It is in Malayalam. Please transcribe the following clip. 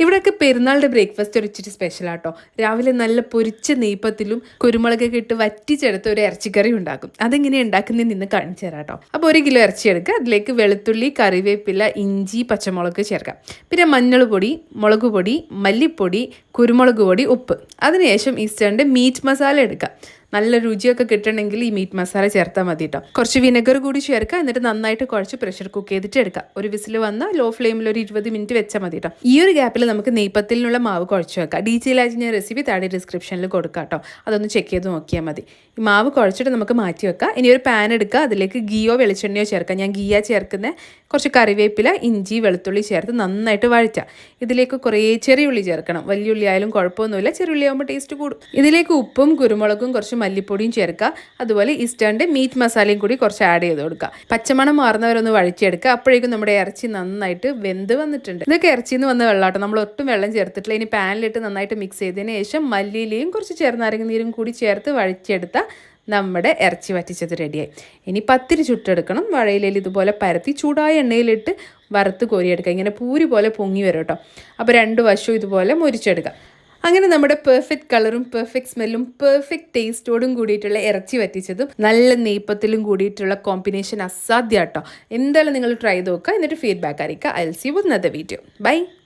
ഇവിടെയൊക്കെ പെരുന്നാളുടെ ബ്രേക്ക്ഫാസ്റ്റ് ഒരു ഇച്ചിരി സ്പെഷ്യൽ ആട്ടോ. രാവിലെ നല്ല പൊരിച്ച നെയ്പ്പത്തിലും കുരുമുളക് ഇട്ട് വറ്റിച്ചെടുത്ത് ഒരു ഇറച്ചിക്കറി ഉണ്ടാക്കും. അതെങ്ങനെ ഉണ്ടാക്കുന്നതിൽ നിന്ന് കാണിച്ചു തരാം കേട്ടോ അപ്പോൾ ഒരു കിലോ ഇറച്ചി എടുക്കുക. അതിലേക്ക് വെളുത്തുള്ളി കറിവേപ്പില ഇഞ്ചി പച്ചമുളക് ചേർക്കാം. പിന്നെ മഞ്ഞൾ പൊടി മുളക് പൊടി മല്ലിപ്പൊടി കുരുമുളക് പൊടി ഉപ്പ്. അതിനുശേഷം ഈസ്റ്റേണിന്റെ മീറ്റ് മസാല എടുക്കുക. നല്ല രുചിയൊക്കെ കിട്ടണമെങ്കിൽ ഈ മീറ്റ് മസാല ചേർത്താൽ മതി കേട്ടോ കുറച്ച് വിനെഗർ കൂടി ചേർക്കുക. എന്നിട്ട് നന്നായിട്ട് കുഴച്ച് പ്രഷർ കുക്ക് ചെയ്തിട്ട് എടുക്കുക. ഒരു വിസിൽ വന്ന് ലോ ഫ്ലെയിമിൽ ഒരു ഇരുപത് മിനിറ്റ് വെച്ചാൽ മതി കേട്ടോ ഈ ഒരു ഗ്യാപ്പിൽ നമുക്ക് നെയ്പത്തിലുള്ള മാവ് കുഴച്ച് വെക്കാം. ഡീറ്റെയിൽ ആയിട്ട് ഞാൻ റെസിപ്പി താഴെ ഡിസ്ക്രിപ്ഷനിൽ കൊടുക്കാം കേട്ടോ അതൊന്ന് ചെക്ക് ചെയ്ത് നോക്കിയാൽ മതി. ഈ മാവ് കുഴച്ചിട്ട് നമുക്ക് മാറ്റി വെക്കാം. ഇനി ഒരു പാൻ എടുക്കുക. അതിലേക്ക് ഗീയോ വെളിച്ചെണ്ണയോ ചേർക്കാം ഞാൻ ഗീയ ചേർക്കുന്ന കുറച്ച് കറിവേപ്പില ഇഞ്ചി വെളുത്തുള്ളി ചേർത്ത് നന്നായിട്ട് വഴറ്റാം ഇതിലേക്ക് കുറേ ചെറിയ ഉള്ളി ചേർക്കണം. വലിയ ആയാലും കുഴപ്പമൊന്നുമില്ല. ചെറുള്ളി ആകുമ്പോൾ ടേസ്റ്റ് കൂടും. ഇതിലേക്ക് ഉപ്പും കുരുമുളകും കുറച്ച് മല്ലിപ്പൊടിയും ചേർക്കുക. അതുപോലെ ഈസ്റ്റേണിന്റെ മീറ്റ് മസാലയും കൂടി കുറച്ച് ആഡ് ചെയ്ത് കൊടുക്കുക. പച്ചമണം മാറുന്നവരൊന്ന് വഴിച്ചെടുക്കുക അപ്പോഴേക്കും നമ്മുടെ ഇറച്ചി നന്നായിട്ട് വെന്ത് വന്നിട്ടുണ്ട്. ഇതൊക്കെ ഇറച്ചിയിൽ നിന്ന് വന്ന വെള്ളാട്ടോ. നമ്മൾ ഒട്ടും വെള്ളം ചേർത്തിട്ടില്ല. ഇനി പാനിലിട്ട് നന്നായിട്ട് മിക്സ് ചെയ്തതിന് ശേഷം മല്ലിയിലയും കുറച്ച് ചെറുനാരങ്ങ നീരും കൂടി ചേർത്ത് വഴിച്ചെടുത്ത നമ്മുടെ ഇറച്ചി വറ്റിച്ചത് റെഡിയായി ഇനി പത്തിരി ചുട്ടെടുക്കണം. വഴയിലയിൽ ഇതുപോലെ പരത്തി ചൂടായ എണ്ണയിലിട്ട് വറുത്ത് കോരിയെടുക്കുക. ഇങ്ങനെ പൂരി പോലെ പൊങ്ങി വരും കേട്ടോ. അപ്പോൾ രണ്ട് വശവും ഇതുപോലെ മുരിച്ചെടുക്കുക. അങ്ങനെ നമ്മുടെ പെർഫെക്റ്റ് കളറും പെർഫെക്റ്റ് സ്മെല്ലും പെർഫെക്റ്റ് ടേസ്റ്റോടും കൂടിയിട്ടുള്ള ഇറച്ചി വറ്റിച്ചതും നല്ല നെയ്പ്പത്തിലും കൂടിയിട്ടുള്ള കോമ്പിനേഷൻ അസാധ്യ കേട്ടോ എന്തായാലും നിങ്ങൾ ട്രൈ ചെയ്ത് നോക്കുക. എന്നിട്ട് ഫീഡ്ബാക്ക് അറിയിക്കുക. I L C with Nada video by